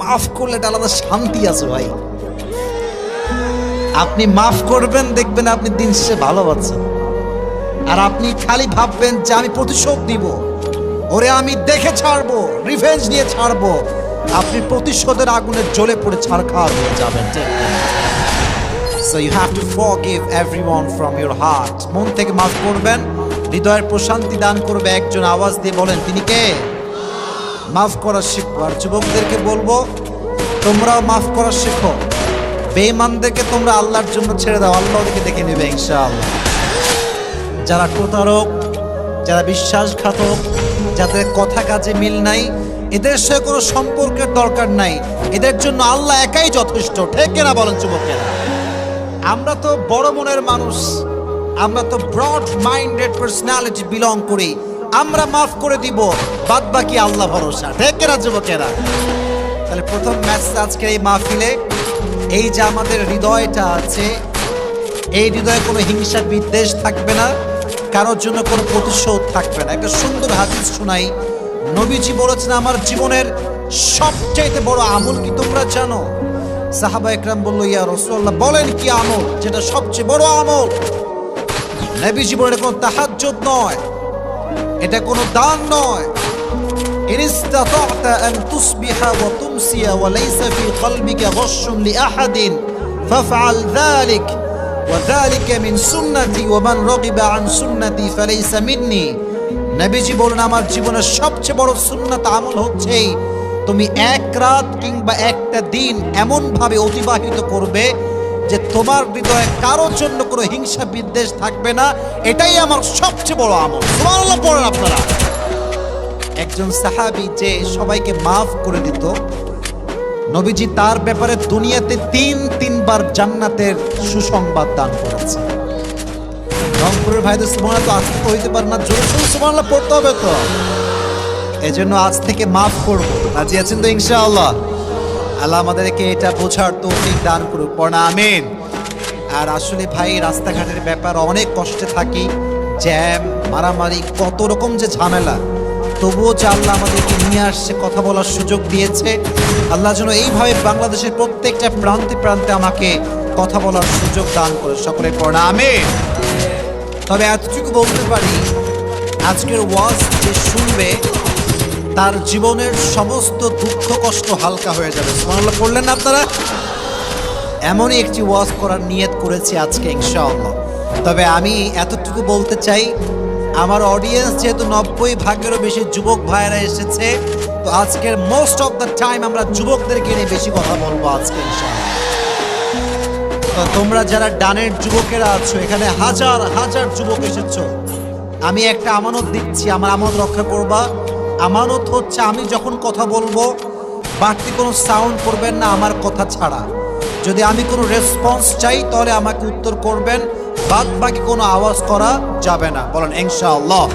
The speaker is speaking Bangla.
মাফ করলে এটা আলাদা শান্তি আছে ভাই। আপনি মাফ করবেন, দেখবেন আপনি দিন শেষে ভালো পাচ্ছেন আর আপনি খালি ভাববেন যে আমি প্রতিশোধ দিব ওরে আমি দেখে ছাড়বো রিভেঞ্জ নিয়ে ছাড়বো। আপনি প্রতিশোধের আগুনে জ্বলে পড়ে ছাড়খাড় হয়ে যাবেন so you have to forgive everyone from your heart মন থেকে মাফ করবেন, হৃদয়ের প্রশান্তি দান করবে একজন আওয়াজ দিয়ে বলেন, তিনি কে? মাফ করা শিখব আর যুবকদেরকে বলব, তোমরাও মাফ করা শেখো। বেঈমানদেরকে তোমরা আল্লাহর জন্য ছেড়ে দাও, আল্লাহ ওদেরকে দেখে নেবে, ইনশাআল্লাহ। যারা প্রতারক, যারা বিশ্বাসঘাতক, যাদের কথা কাজে মিল নাই, এদের সাথে কোনো সম্পর্কের দরকার নাই। এদের জন্য আল্লাহ একাই যথেষ্ট, ঠিক কিনা বলেন যুবকেরা? আমরা তো বড় মনের মানুষ, আমরা তো ব্রড মাইন্ডেড পার্সোনালিটি বিলং করি। আমরা মাফ করে দিব বাদ বাকি আল্লাহ ভরসা। ঠিক কিনা, যুবকেরা? তাহলে প্রথম ম্যাচ আজকে এই মাহফিলে, এই যে আমাদের হৃদয়টা আছে, এই হৃদয়ে কোনো হিংসা বিদ্বেষ থাকবে না, কারোর জন্য কোনো প্রতিশোধ থাকবে না। একটা সুন্দর হাদিস শোনাই। নবীজি বলেছেন, আমার জীবনের সবচাইতে বড় আমল কি তোমরা জানো? সাহাবা একরাম বলল, ইয়া রসুল্লাহ বলেন কি আমল? যেটা সবচেয়ে বড় আমল? নবীজি বলেন, কোনো তাহাজ্জুদ নয়। এটা কোনো দান নয় إن استطعت أن تصبح وتمسي وليس في قلبك غش لأحد فافعل ذلك وذلك من سنتي ومن رغب عن سنتي فليس مني নবীজি বলেন আমার জীবনের সবচেয়ে বড় সুন্নাত আমল হচ্ছে এই, তুমি এক রাত কিংবা একটা দিন এমন ভাবে অতিবাহিত করবে যে তোমার হৃদয়ে কারোর জন্য কোনো হিংসা বিদ্বেষ থাকবে না, এটাই আমার সবচেয়ে বড় আমল। সুবহানাল্লাহ, পড়েন আপনারা। একজন সাহাবি যে সবাইকে মাফ করে দিত, নবীজি তার ব্যাপারে দুনিয়াতে তিন, তিনবার জান্নাতের সুসংবাদ দান করেছে। রংপুরের ভাইদের সুবহানাল্লাহ, তো আজকে তো হইতে পারে না, জোরে সোরে সুবহানাল্লাহ পড়তে হবে তো। এজন্য আজ থেকে মাফ করব। রাজি আছেন তো ইনশাআল্লাহ? আল্লাহ আমাদেরকে এটা বোঝার তৌফিক দান করুক, পড়া আমিন। আর আসলে ভাই, রাস্তাঘাটের ব্যাপার অনেক কষ্টে থাকি, জ্যাম, মারামারি, কত রকম যে ঝামেলা। তবুও যে আল্লাহ আমাদেরকে নিয়ে আসছে, কথা বলার সুযোগ দিয়েছে, আল্লাহ যেন এইভাবে বাংলাদেশের প্রত্যেকটা প্রান্তে প্রান্তে আমাকে কথা বলার সুযোগ দান করে, সকলে আমিন। তবে এতটুকু বলতে পারি, আজকের ওয়াজ যে শুনবে তার জীবনের সমস্ত দুঃখ কষ্ট হালকা হয়ে যাবে। সুবহানাল্লাহ, পড়লেন না আপনারা? এমনই একটি ওয়াজ করার নিয়ত করেছি আজকে, ইনশাআল্লাহ। তবে আমি এতটুকু বলতে চাই, আমার অডিয়েন্স যেহেতু নব্বই ভাগেরও বেশি যুবক ভাইয়েরা এসেছে, তো আজকের মোস্ট অফ দ্য টাইম আমরা যুবকদেরকে নিয়ে বেশি কথা বলব আজকে তো তোমরা যারা ডানের যুবকেরা আছো, এখানে হাজার হাজার যুবক এসেছ। আমি একটা আমানত দিচ্ছি, আমার আমানত রক্ষা করবা। আমানত হচ্ছে আমি যখন কথা বলব, বাড়তি কোনো সাউন্ড করবেন না, আমার কথা ছাড়া। যদি আমি কোনো রেসপন্স চাই, তাহলে আমাকে উত্তর করবেন বাদ বাকি কোনো আওয়াজ করা যাবে না। বলেন, ইনশাআল্লাহ।